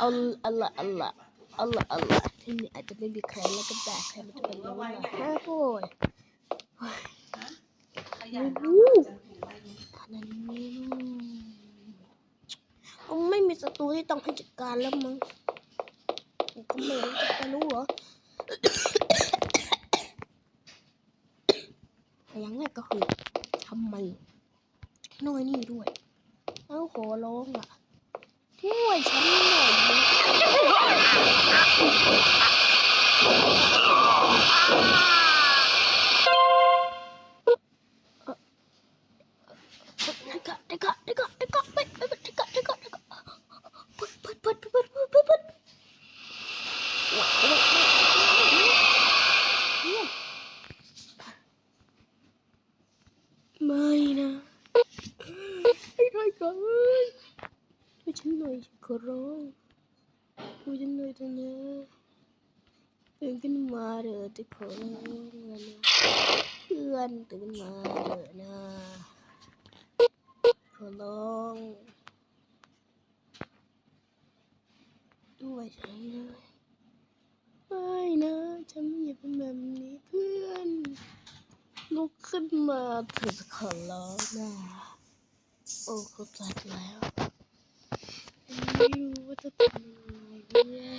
อาเอาละเอาละเอาละเอาลที่นี่อาจจะไม่มีใครแล้วก็ได้ใครมันจะเป็นรู้ล่ะฮะโอ้ยขยันโอ้โหอันนี้ไม่มีศัตรูที่ต้องให้จัดการแล้วมั้งก็ไม่รู้จะรู้เหรอแต่ยังแรกก็คือทำไมน้อยนี่ด้วยเอาขอร้องอะ ช่วยฉันหน่อยนะเด็กอะเด็กอะเด็กอะเด็กอะไปไปไปเด็กอะเด็กอะเด็กอะเปิดเปิดเปิดเปิดเปิดเปิดเปิดว้าวว้าวว้าวว้าวไม่นะไอ้ไรกันช่วยฉันหน่อยฉันขอร้องช่วยฉันหน่อยเถอะนะตื่นขึ้นมาเถอะจะขอร้องแล้วนะเพื่อนตื่นมาเถอะนะ ขอร้องด้วยฉันเลยไม่นะฉันอย่าเป็นแบบนี้เพื่อนลุก ขึ้นมาถอะขอร้องนะโอ้เข้าใจแล้วไม่รู้ว่าจะทำยังไงเนี่ย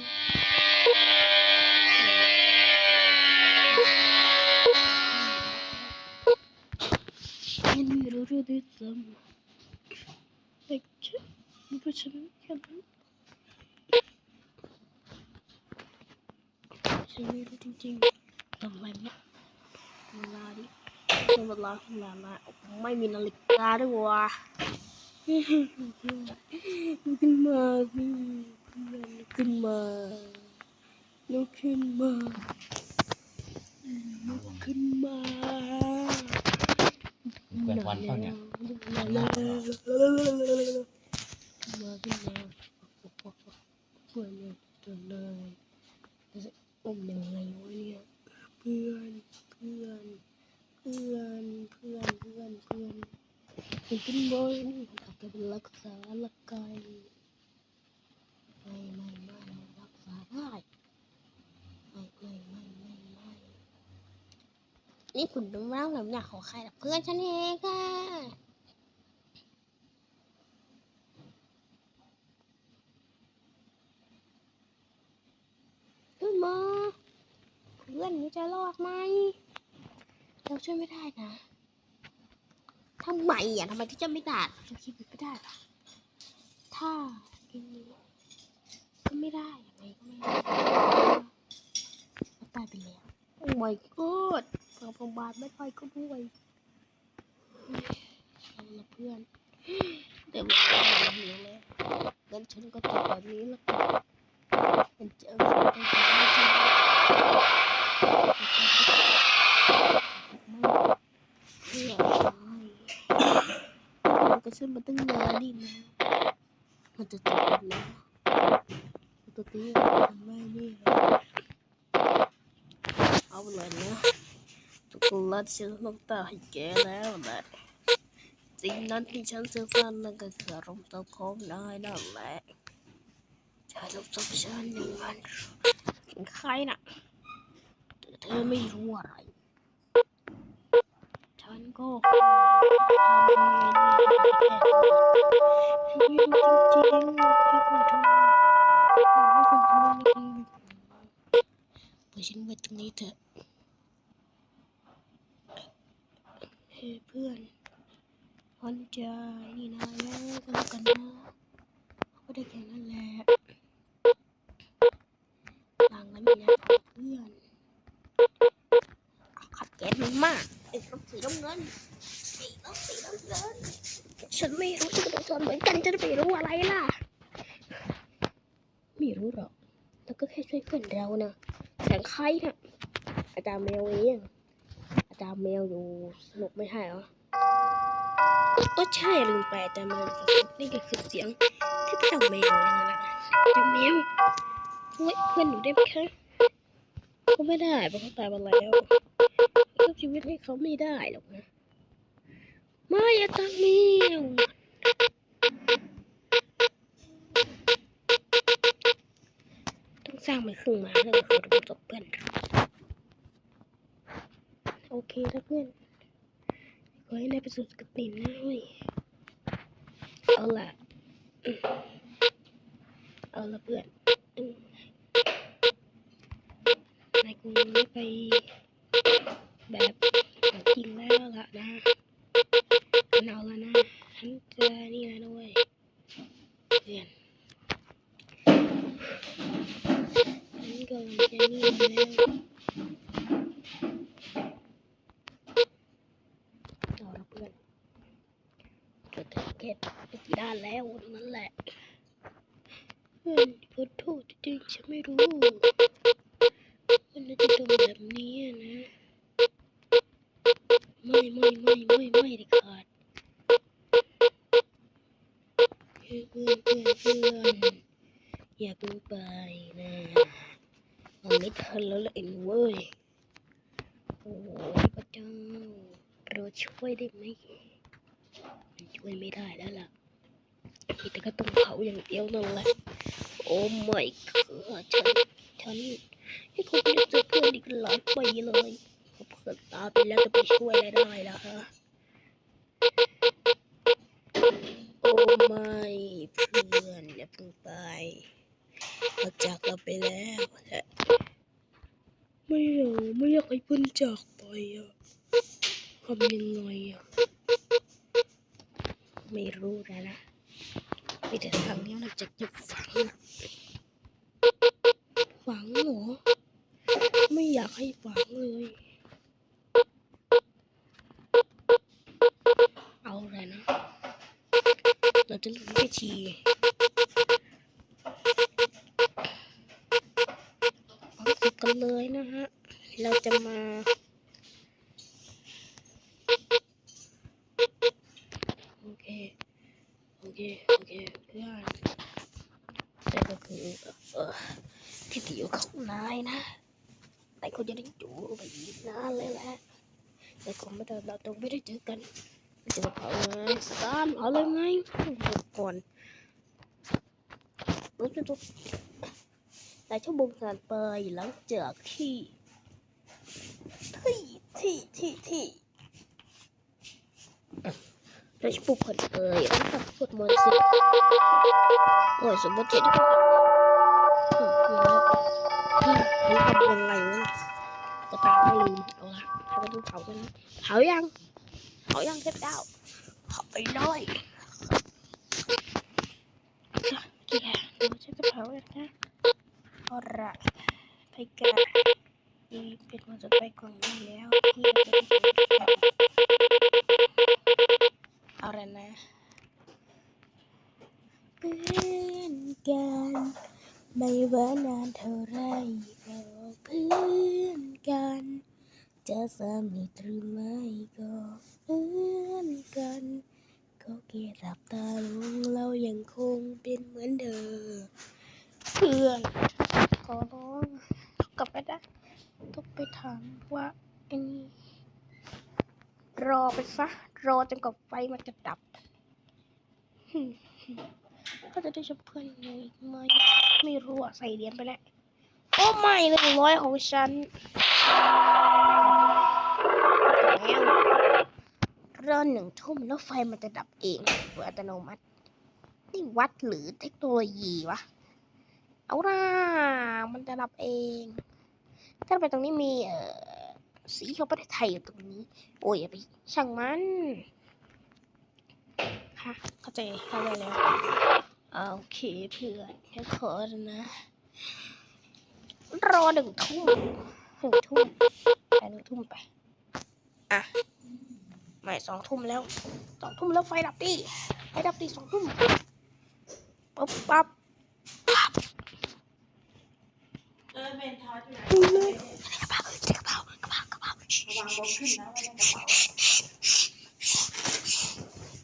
ยังไม่รู้เรื่องด้วยซ้ำเด็กฉันไมีผู้ชายแค่นั้นฉันไม่รู้จริงๆทำไมเนี่ย เป็นเวลาขนาดนั้นไม่มีนาฬิกาด้วยวะลุกขึ้นมาสิเพื่อนลุกขึ้นมาลุกขึ้นมาลุกขึ้นมาเกิดวันเปล่าเนี่ยมาขึ้นมาขึ้นมาเพื่อนเลยจนเลยจะอมยังไงวะเนี่ยเพื่อนเพื่อนเพื่อนเพื่อนเพื่อนเพื่อนเป็นขึ้นบนอาจจะเป็นรักษาละกายไม่ไม่ไม่รักษาได้ไม่ไม่ไม่ไม่ไม่นี่คุณดูร่างแบบอยากของใครล่ะเพื่อนฉันเองค่ะขึ้นมาเพื่อนนี้จะรอดไหม เราช่วยไม่ได้นะทำไมอะทำไมที่จะไม่ได้จะคิดไม่ได้ล่ะถ้ากินนี้ก็ไม่ได้ยังไงก็ไม่ได้ก็ตายไปแล้วโอ้ my god ทางโรงพยาบาลไม่ไปก็ด้วยเอาละเพื่อนแต่ว่าเราเหนียวแล้วงั้นฉันก็จบแบบนี้แล้วกันเป็นเจอกันเป็นเจอกันเพื่อมันก็ขึ้นมาตั้งนานนี่นะมันจะจบแล้วตัวตีไม่นี่เอาเลยนะ ทุกคนรัดฉันต้องตาให้แกแล้วแหละสิ่งนั้นที่ฉันซื้อฟันนั่นก็คือรมณ์ตัวของนายนั่นแหละชายลบศพฉันอย่งนั้นเป็นใครน่ะเธอไม่รู้อะไร ฉันก็ทำเองฉันไม่รู้จริงๆที่คุณทำไม่ควรทำอะไรแบบนี้ปล่อยฉันไว้ตรงนี้เถอะ เฮ้เพื่อนวันใจนี่นะแล้วกันแล้วกันนะก็ได้แค่นั้นแหละต่างกันอยู่นะเพื่อนขัดแย้งมันมากไอ้รถสีน้ำเงินไอ้รถสีน้ำเงินฉันไม่รู้ฉันก็ต้องเหมือนกันจะไม่รู้อะไรล่ะไม่รู้หรอกแล้วก็แค่ช่วยเพื่อนเรานะแสงใครน่ะอาจารย์แมวเอง อาจารย์แมวอยู่สนุกไม่ใช่เหรอก็ใช่ลืมไปอาจารย์แมวอยู่สนุกนี่ก็คือเสียงที่เจ้าแมวนั่นแหละอาจารย์แมวช่วยเพื่อนหนูได้ไหมคะก็ไม่ได้เพราะเขาตายมาแล้วเลือกชีวิตให้เขาไม่ได้หรอกนะไม่อะตังเมียวสร้างมันขึ้นมาแล้วก็คือระบบตกเพื่อน เคนะเพื่อนขอให้นายปสู่สกตินนะเว้ยเอาละเอาละเพื่อนนายคงไม่ไปแบบจริงแล้วล่ะนะฉันเอาละนะฉันจะนี่แล้วนะเว้ยเพื่อนฉันกำลังจะนี่แล้วเอาละเพื่อนจะถึงเกต ไปกี่ด้านแล้วนั่นแหละเพื่อนขอโทษจริงๆฉันไม่รู้ มันน่าจะทำแบบนี้อะนะ ไม่ไม่ไม่ไม่ไม่เด็ดขาดเพื่อนเพื่อนเพื่อนเพื่อนอย่าเพิ่งไปนะมันไม่ทันแล้วละเอ็นเว้ยโอ้ยพระเจ้าเราช่วยได้ไหมมันช่วยไม่ได้แล้วล่ะ มีแต่ก็ต้องเผาอย่างเดียวนั่นแหละ โอ้ไม่ค่ะฉันฉันยังคงไม่ได้เจอเพื่อนอีกหลายปีเลยเพื่อนตาไปแล้วจะไปช่วยอะไรได้ล่ะฮะโอ้ไม่เพื่อนอย่าเพิ่งไปเราจากเราไปแล้วและไม่เอาไม่อยากให้เพื่อนจากไปอะทำยังไงอะไม่รู้แล้วนะ มีแต่ทางนี้มันจะจะฝังฝังหรอ ไม่อยากให้ฝังเลย เอาเลยนะ เราจะเริ่มพิธีฝังสุกกันเลยนะฮะ เราจะมา โอเค โอเค โอเคเพื่อนแต่ก็คือเออ ที่ที่อยู่ของนายนะแต่เขาจะได้อยู่ไปอีกนานเลยแหละแต่คงไม่ได้เราต้องไม่ได้เจอกันจะเผาตาร์เอาเลยไงก่อนรู้จุดนายชั่วโมงงานไปหลังจากที่ที่ที่ที่ที่เราจะปลุกคนเอ่ยแล้วก็สวดมนต์สิโอ้ยสมมติเจ็ดที่อืมอื มอืมทำยังไงวะจะตามไม่ลืมเอาละถ้าไปดูเผากันนะเผายังเผายังเทพเจ้าเผาไปเลยจ้ะแกเราจะเผาแล้วนะเอาละไปแกะอีเป็นมันจะไปกล่องนี้แล้วที่เราจะได้เจอกัน เอาละนะเพื่อนกัน ไม่ว่านานเท่าไรก็เพื่อนกัน จะสนิทหรือไม่ก็เพื่อนกัน ก็เกียรับตาลงเรายังคงเป็นเหมือนเดิมเพื่อนขอร้องกลับไปนะต้องไปถามว่าไอ้นี่ รอไปซะ รอจนกว่าไฟมันจะดับก็จะได้ชมเพื่อนอยู่อีกไหมไม่รู้อะใส่เหรียญไปแล้ว โอ้ไม่หนึ่งร้อยของฉันรอหนึ่งทุ่มแล้วไฟมันจะดับเองโดยอัตโนมัติ นี่วัดหรือเทคโนโลยีวะ เอาล่ะ มันจะดับเอง ถ้าไปตรงนี้มีเอ่อ สีของประเทศไทยอยู่ตรงนี้ โอ้ยอย่าไปช่างมันค่ะเข้าใจเข้าใจแล้วโอเคเพื่อนแค่ขอแล้วนะ รอหนึ่งทุ่มหนึ่งทุ่มไปหนึ่งทุ่มไป อะไม่สองทุ่มแล้วสองทุ่มแล้วไฟดับดิไฟดับดิสองทุ่มปั๊บปั๊บ เออเมนทอสอยู่ไหน ดูเลยกระเป๋ากระเป๋ากระเป๋ากระเป๋า ระวัง รถขึ้นนะว่าจะเผา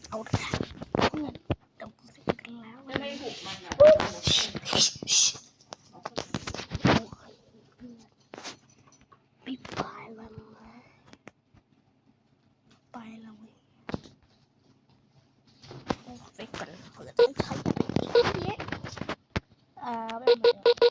เอาละเพื่อนเดี๋ยวผมจะไปกันแล้วจะไม่บุกมันอะปิดไปแล้วนะไปแล้วเว้ยโอ้ไปก่อนเผื่อจะใช้กันอีกเยอะอ่าไม่หมด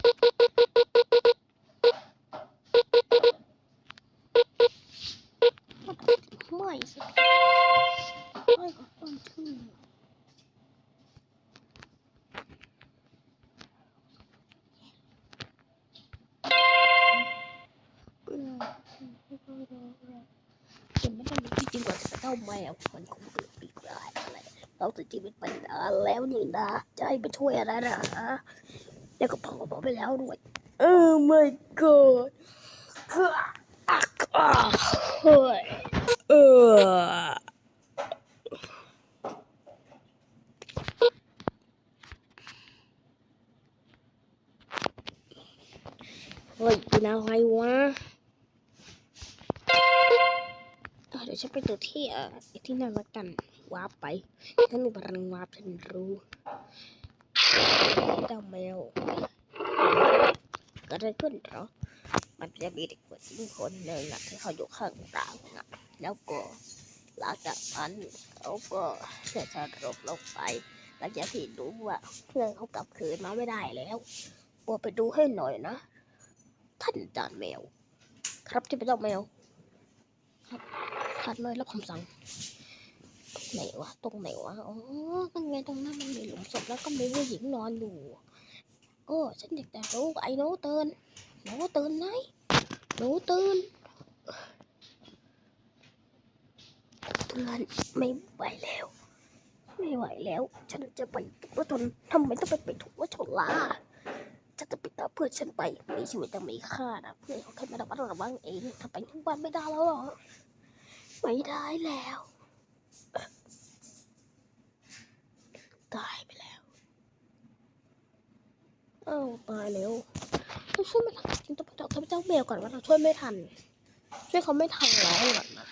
แมวมันคงเกิดปีกได้อะไรเราติดชีวิตไปนานแล้วนี่นะจะให้ไปช่วยอะไรนะฮะแล้วก็พังกระเป๋าไปแล้วด้วยเออ my god คืออะอะเฮ้ยเออ ที่เอ่อที่นั่นละกันวาร์ปไป ถ้ามีพลังวาร์ปฉันรู้เจ้าแมวก็ได้ขึ้นเหรอมันจะมีเด็กผู้หญิงคนหนึ่งอะที่เขาอยู่ข้างหลังอะแล้วก็หลังจากนั้นเขาก็เสียสลบลงไปหลังจากที่รู้ว่าเพื่อนเขากลับคืนมาไม่ได้แล้วโปรดไปดูให้หน่อยนะท่านจานแมว ครับที่เป็นเจ้าแมวครับ ขัดเลยรับคำสั่งไหนวะตรงไหนวะอ๋อตั้งไงตรงนั้นมันมีหลุมศพแล้วก็มีผู้หญิงนอนอยู่โอ้ฉันอยากจะรู้ไอ้โน้ตเตือนหนูตื่นไหมหนูตื่นเตือนไม่ไหวแล้ว ไม่ไหวแล้ว ฉันจะไปว่าทนทำไมต้องไปไปถูกว่าชนล่าฉันจะไปตาเพื่อนฉันไปมีชีวิตจะมีค่านะเพื่อนเขาแค่ไม่ระมัดระวังเองทำไปทั้งวันไม่ได้แล้วหรอ ไม่ได้แล้ว ตายไปแล้วเอ้าตายแล้วเราช่วยไม่ทันจริงต้องไปบอกเทพเจ้าแมวก่อนว่าเราช่วยไม่ทัน ช่วยเขาไม่ทันแล้วหรอกนะ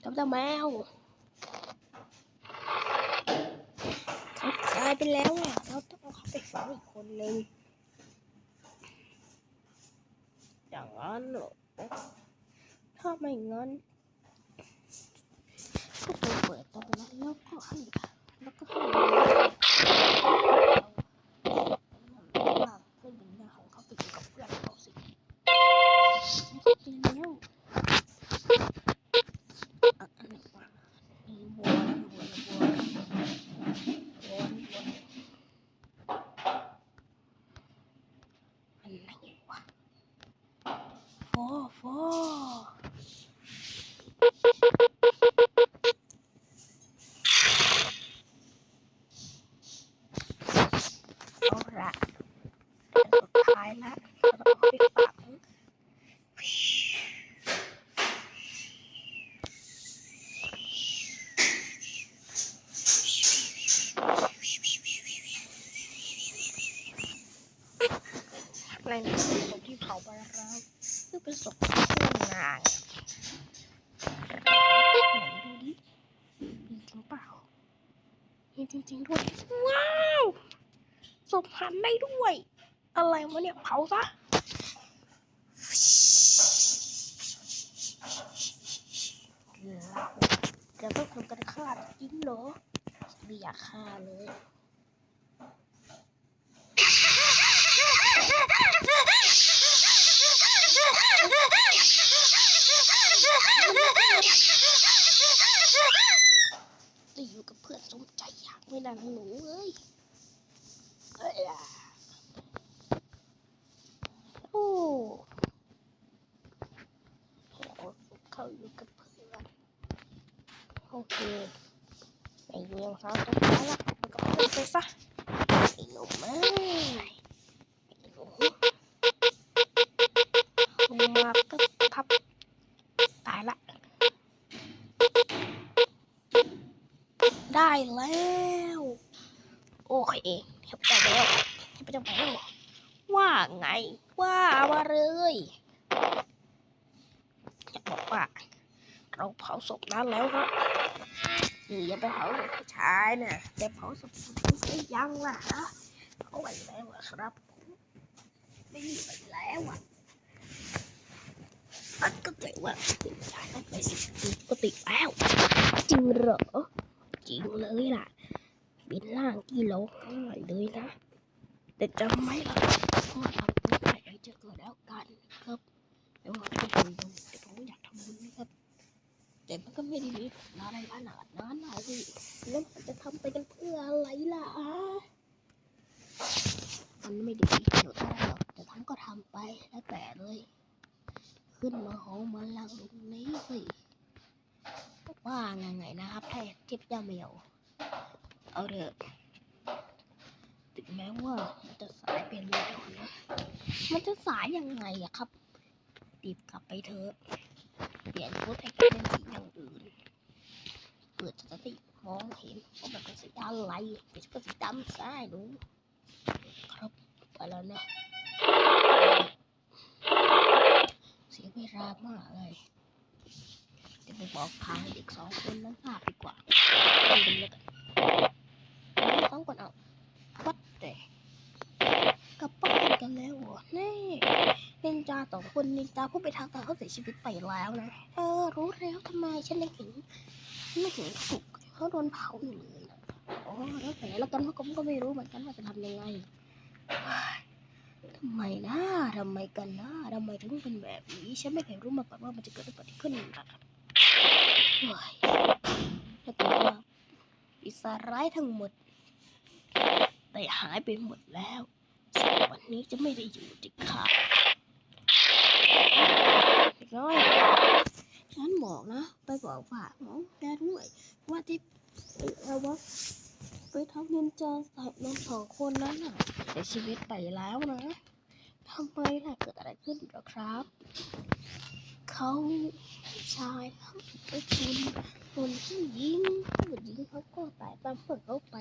เทพเจ้าแมวเขาตายไปแล้วอะเราต้องเอาเขาไปฝังอีกคนนึงอย่างนั้นหรอถ้าไม่งั้นก็ไปเปิดตรงนั้น แล้วก็ให้แล้วก็ให้ อะไรนะศพที่เผาไปแล้วซึ่งเป็นศพของเพื่นางไหนดูดิมีจริงเปล่ามีจริงๆด้วย ว้าวศพหันได้ด้วย อะไรวะเนี่ยเผาซะเราจะต้องทำการฆ่าจริงเหรอไม่อยากฆ่าเลย ได้อยู่กับเพื่อนสมใจอยากไม่นานหนูเอ้ยเอ้ยล่ะโอ้เขาเขาอยู่กับเพื่อนโอเคไอ้เรื่องเขาจะไปละอยู่กับเพื่อนไปซะไอ้หนุ่มเอ้ยไอ้หนูมาก็ทับ ได้แล้ว โอเคเทพเจ้แล้วเทพเจ้าแล้วว่าไง ว่ามาเลยอยากบอกว่า เราเผาศพนั้นแล้วครับนี่ย่าไปเผาศพผู้ชายเนะแต่เผาศพผู้หญิงได้ยังล่ะฮะเผาไปแล้วครับไม่มีไปแล้วอะมันก็ใจว่าผู้ชายต้องไปสิปกติแล้วจริงเหรอ ริงเลยล่ะ บินล่างกิโลง่ายเลยนะ แต่จำไม่ละก็ทำตัวไปให้จะเกิดแล้วกันครับแต่ว่าไม่ทำบุญแต่ผมอยากทำบุญนะครับ แต่มันก็ไม่ได้มีผลอะไรขนาดนั้นนะสิแล้วมันจะทำไปกันเพื่ออะไรล่ะมันไม่ได้มีประโยชน์อะไรหรอกแต่ทำก็ทำไปแล้วแต่เลย ขึ้นมาหอมาลังตรงนี้สิ ว่าไงนะครับถ้าทิพย์ยาเมียว เอาเถอะถึงแม้ว่ามันจะสายเป็นแล้วนะมันจะสายยังไงอะครับรีบกลับไปเถอะเปลี่ยนชุดให้เป็นสีอย่างอื่นเปิดจะได้มองเห็นว่ามันเป็นสีอะไรเป็นชุดสีดำใช่หนูครับไปแล้วนะเสียเวลามากเลย เดี๋ยวไปบอกทางให้เด็กสองคนนั้นทราดีกว่าไปกันเลยกันสองคนเอาวัดแต่กับบ้านกันแล้วเหรอนี่นินจาสองคนนินจาผู้ไปทางตาเขาเสียชีวิตไปแล้วนะเออรู้แล้วทำไมฉันยังเห็นไม่เห็นถูกเขาโดนเผาอยู่เลยนะอ๋อแล้วแต่แล้วกันเพราก็ไม่รู้เหมือนกันว่าจะทำยังไงทำไมนะทำไมกันนะทำไมถึงเป็นแบบนี้ ฉันไม่เคยรู้มาก่อนว่ามันจะเกิดอะไรขึ้น เอ้ยถ้าเกิดว่าปีศาจร้ายทั้งหมดได้หายไปหมดแล้วสักวันนี้จะไม่ได้อยู่ดเด็กน้อยฉันบอกนะ ไปบอกฝากน้องแกด้วยว่าที่ไอ้เอาวะไปทำนินจาใส่น้องสองคนนั้นน่ะเสียชีวิตไปแล้วนะทำไมล่ะเกิดอะไรขึ้นหรอครับ เขาชายทั้งไปชนคนที่ยิงผู้หญิงเขาก็ตายตามเพื่อนเขาไป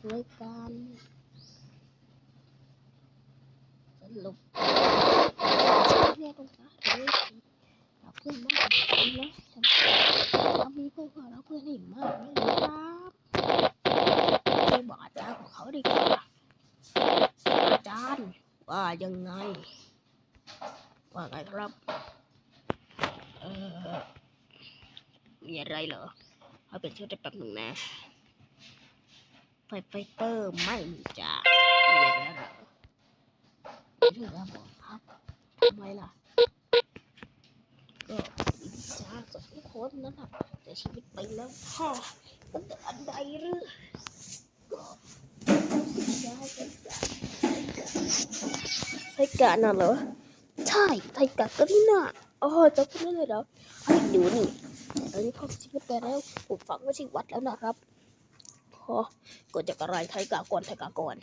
โดยการสรุปเรียกตรงนั้นเลยเราเพื่อนมากจริงนะฉันเรามีเพื่อนเพื่อนเราเพื่อนนี่มากเลยครับไปบอกอาจารย์ของเขาดีกว่าอาจารย์ว่ายังไงว่าไงครับ มีอะไรเหรอเอาเป็นชื่อได้แป๊บหนึ่งนะ ไฟไฟเตอร์ไม่มีจ้ามีอะไรเหรอเรื่องอะไรบอครับทำไมล่ะ ก็อินจาสองคนนั้นน่ะแต่ชีวิตไปแล้วพ่อมันจะอันใดหรือก็ยายเป็นไทกะน่ะเหรอ ใช่ไทกะก็นี่น่ะ อ๋อเจ้าคนนั้นเลยเหรอเฮ้ยดูนี่ตอนนี้พ่อชีวิตไปแล้วผมฝังไว้ที่วัดแล้วนะครับพอก่อนจะกระไรไทกะก่อนไทกะก่อน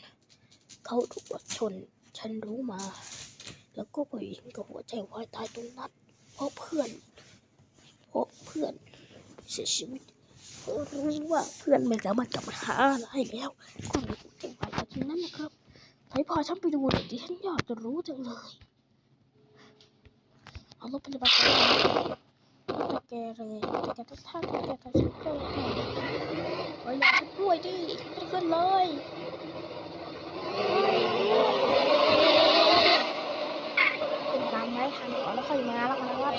เขาถูกรถชน ฉันรู้มา แล้วก็ผู้หญิงกับหัวใจวายตายตรงนั้นเพราะเพื่อนเพราะเพื่อนเสียชีวิตเพราะรู้ว่าเพื่อนไม่สามารถกลับมาหาอะไรแล้วก็เลยเก็บไว้จากที่นั้นนะครับใช้พาฉันไปดูหน่อยดิฉันอยากจะรู้จังเลย เอารถพยาบาลไปแต่แกเลยแต่แกต้องท่าแกแต่ฉันก็เลยขออยากฉันด้วยดิไม่ขึ้นเลยเป็นการไม้ทันก่อนแล้วค่อยมาแล้วกันนะว่า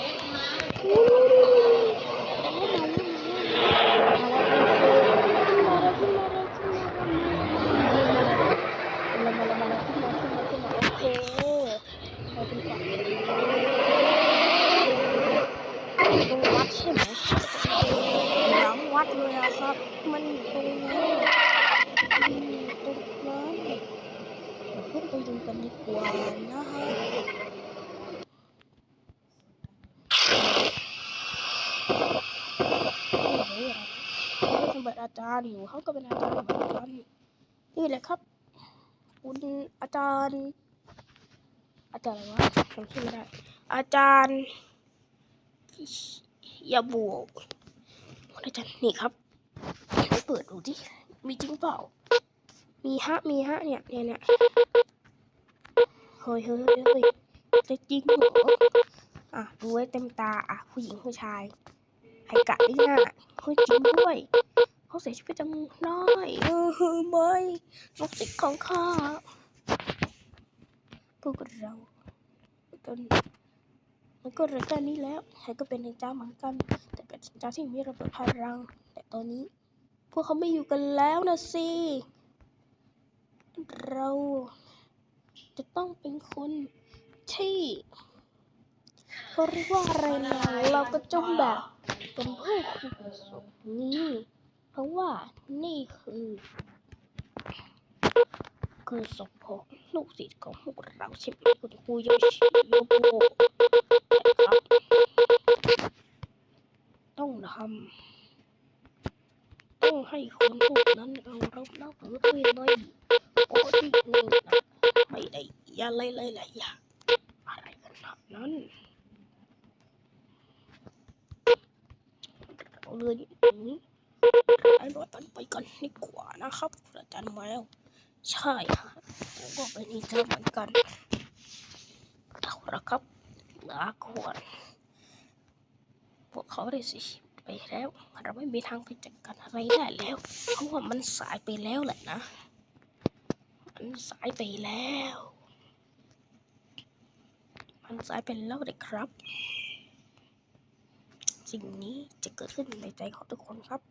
บ ตรงวัดใช่ไหมหลังวัดเลยนะครับ มันอยู่ตรงนี้อืมตรงนั้นเดี๋ยวขึ้นไปดูกันดีกว่านะฮะโอ้โหเขาเป็นแบบอารย์อยู่เขาก็เป็นอาจารย์เหมือนกันนี่แหละครับ คุณอาจารย์ อาจารย์อะไรวะจำชื่อไม่ได้ อาจารย์อย่าบวกอาจารย์นี่ครับเปิดดูดิมีจริงเปล่า มีฮะมีฮะเนี่ยเนี่ยเนี่ยเฮ้ยเฮ้ยเฮ้ยจะจริงเหรออะดูไว้เต็มตาอะผู้หญิงผู้ชายไฮกะนี่น่ะเฮ้ยจริงด้วย เขาเสียชีวิตจังน้อยเออเฮ้ยไม่ลูกศิษย์ของข้าพวกเราตอนมันก็เรื่องแค่นี้แล้วใครก็เป็นนินจาเหมือนกัน แต่เป็นนินจาที่มีระเบิดพลัง แต่ตอนนี้ พวกเขาไม่อยู่กันแล้วนะสิเราจะต้องเป็นคนที่เขาเรียกว่าอะไรนะเราก็จงแบบเป็นผู้คุมนี้ ราะว่านี่คือคือศพของลูกศิษย์ของพวกเราใช่ไหมคุณครูโยชิโยโบครับต้องทให้คนพวกนั้นเอาเราเล่าหรือด้วยเลยโอ้ที่นี่นะไม่ได้อะไรเลยหลายอย่าอะไรกันขนาดนั้นเราเลยนี้ ไอ้รอยกันไปกันดีกว่านะครับอาจารย์แมวใช่ฮะผมก็เป็นอินเตอร์เหมือนกันเอาละครับลาก่อนพวกเขาได้สิไปแล้ว เราไม่มีทางไปจัดการอะไรได้แล้ว เพราะว่ามันสายไปแล้วแหละนะ มันสายไปแล้ว มันสายไปแล้วเลยครับ สิ่งนี้จะเกิดขึ้นในใจของทุกคนครับ